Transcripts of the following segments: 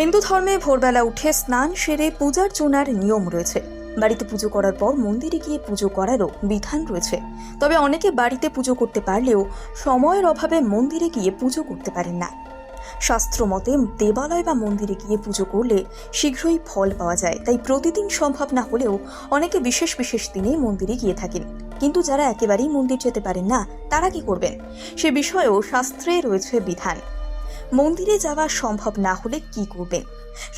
হিন্দু ধর্মে ভোরবেলা উঠে স্নান সেরে পূজার চুনার নিয়ম রয়েছে। বাড়িতে পুজো করার পর মন্দিরে গিয়ে পুজো করারও বিধান রয়েছে। তবে অনেকে বাড়িতে পুজো করতে পারলেও সময়ের অভাবে মন্দিরে গিয়ে পুজো করতে পারেন না। শাস্ত্র মতে দেবালয় বা মন্দিরে গিয়ে পুজো করলে শীঘ্রই ফল পাওয়া যায়। তাই প্রতিদিন সম্ভব না হলেও অনেকে বিশেষ বিশেষ দিনে মন্দিরে গিয়ে থাকেন। কিন্তু যারা একেবারেই মন্দির যেতে পারেন না, তারা কি করবেন? সে বিষয়েও শাস্ত্রে রয়েছে বিধান। মন্দিরে যাওয়া সম্ভব না হলে কি করবেন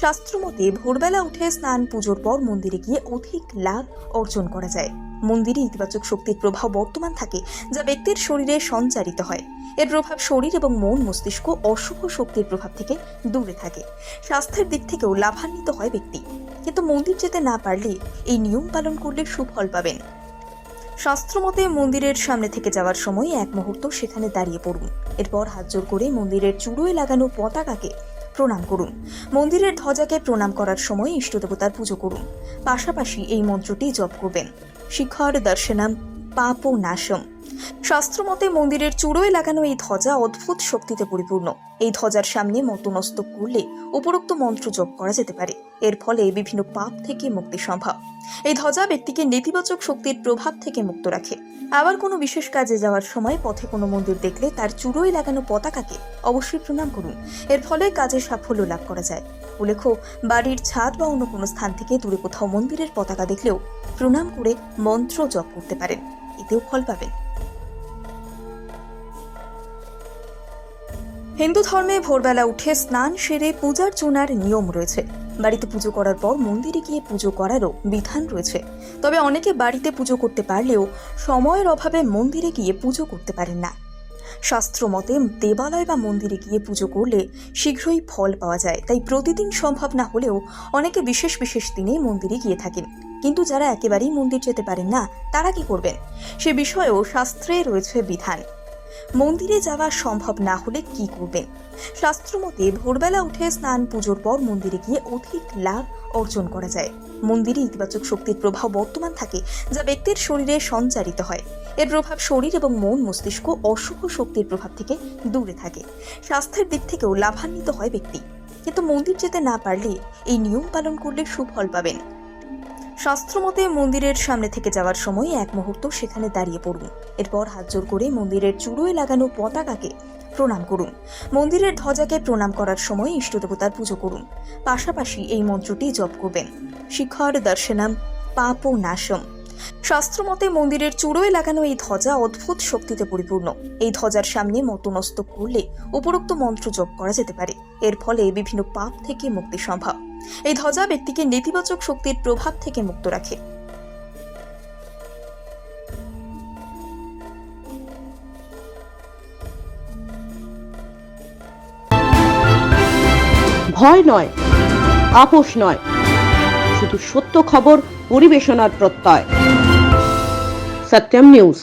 শাস্ত্রমতে ভোরবেলা উঠে স্নান পুজোর পর মন্দিরে গিয়ে অধিক লাভ অর্জন করা যায়। মন্দিরে ইতিবাচক শক্তির প্রভাব বর্তমান থাকে, যা ব্যক্তির শরীরে সঞ্চারিত হয়। এর প্রভাব শরীর এবং মন মস্তিষ্ক অশুভ শক্তির প্রভাব থেকে দূরে থাকে। স্বাস্থ্যের দিক থেকেও লাভান্বিত হয় ব্যক্তি। কিন্তু মন্দির যেতে না পারলে এই নিয়ম পালন করলে সুফল পাবেন। শাস্ত্রমতে মন্দিরের সামনে থেকে যাওয়ার সময় এক মুহূর্ত সেখানে দাঁড়িয়ে পড়ুন। এরপর হাত জোর করে মন্দিরের চূড়োয় লাগানো পতাকাকে প্রণাম করুন। মন্দিরের ধ্বজাকে প্রণাম করার সময় ইষ্টদেবতার পুজো করুন। পাশাপাশি এই মন্ত্রটি জপ করবেন। শিখর দর্শনাম পাপ নাশম। শাস্ত্রমতে মন্দিরের চূড়োয় লাগানো এই ধ্বজা অদ্ভুত শক্তিতে পরিপূর্ণ। এই ধ্বজার সামনে মতনস্তক করলে উপরোক্ত মন্ত্র জপ করা যেতে পারে। এর ফলে বিভিন্ন পাপ থেকে মুক্তি সম্ভব। এই ধ্বজা ব্যক্তিকে নেতিবাচক শক্তির প্রভাব থেকে মুক্ত রাখে। আবার কোনো বিশেষ কাজে যাওয়ার সময় পথে কোনো মন্দির দেখলে তার চূড়োয় লাগানো পতাকাকে অবশ্যই প্রণাম করুন। এর ফলে কাজে সাফল্য লাভ করা যায়। উল্লেখ্য, বাড়ির ছাদ বা অন্য কোনো স্থান থেকে দূরে কোথাও মন্দিরের পতাকা দেখলেও প্রণাম করে মন্ত্র জপ করতে পারেন। এতেও ফল পাবেন। হিন্দু ধর্মে ভোরবেলা উঠে স্নান সেরে পূজার চুনার নিয়ম রয়েছে। বাড়িতে পুজো করার পর মন্দিরে গিয়ে পুজো করারও বিধান রয়েছে। তবে অনেকে বাড়িতে পুজো করতে পারলেও সময়ের অভাবে মন্দিরে গিয়ে পুজো করতে পারেন না। শাস্ত্র মতে দেবালয় বা মন্দিরে গিয়ে পুজো করলে শীঘ্রই ফল পাওয়া যায়, তাই প্রতিদিন সম্ভব না হলেও অনেকে বিশেষ বিশেষ দিনে মন্দিরে গিয়ে থাকেন। কিন্তু যারা একেবারেই মন্দির যেতে পারেন না, তারা কি করবেন? সে বিষয়েও শাস্ত্রে রয়েছে বিধান। মন্দিরে যাওয়া সম্ভব না হলে কি করবেন শাস্ত্রমতে ভোরবেলা উঠে স্নান পুজোর পর মন্দিরে গিয়ে অধিক লাভ অর্জন করা যায়। মন্দিরে ইতিবাচক শক্তির প্রভাব বর্তমান থাকে, যা ব্যক্তির শরীরে সঞ্চারিত হয়। এর প্রভাব শরীর এবং মন মস্তিষ্ক অশুভ শক্তির প্রভাব থেকে দূরে থাকে। স্বাস্থ্যের দিক থেকেও লাভান্বিত হয় ব্যক্তি। কিন্তু মন্দির যেতে না পারলে এই নিয়ম পালন করলে সুফল পাবেন। শাস্ত্রমতে মন্দিরের সামনে থেকে যাওয়ার সময় এক মুহূর্ত সেখানে দাঁড়িয়ে পড়ুন। এরপর হাত জোর করে মন্দিরের চূড়োয় লাগানো পতাকাকে প্রণাম করুন। মন্দিরের ধ্বজাকে প্রণাম করার সময় ইষ্টদেবতার পুজো করুন। পাশাপাশি এই মন্ত্রটি জপ করবেন। শিখর দর্শনম পাপ নাশম শাস্ত্রমতে মন্দিরের চূড়োয় লাগানো এই ধ্বজা অদ্ভুত শক্তিতে পরিপূর্ণ। এই ধ্বজার সামনে মতনস্তক করলে উপরোক্ত মন্ত্র জপ করা যেতে পারে। এর ফলে বিভিন্ন পাপ থেকে মুক্তি সম্ভব। এই ধ্বজা ব্যক্তিকে নেতিবাচক শক্তির প্রভাব থেকে মুক্ত রাখে। ভয় নয়, আপোষ নয়, শুধু সত্য খবর, পরিবেশনার প্রত্যয়। সত্যম নিউজ।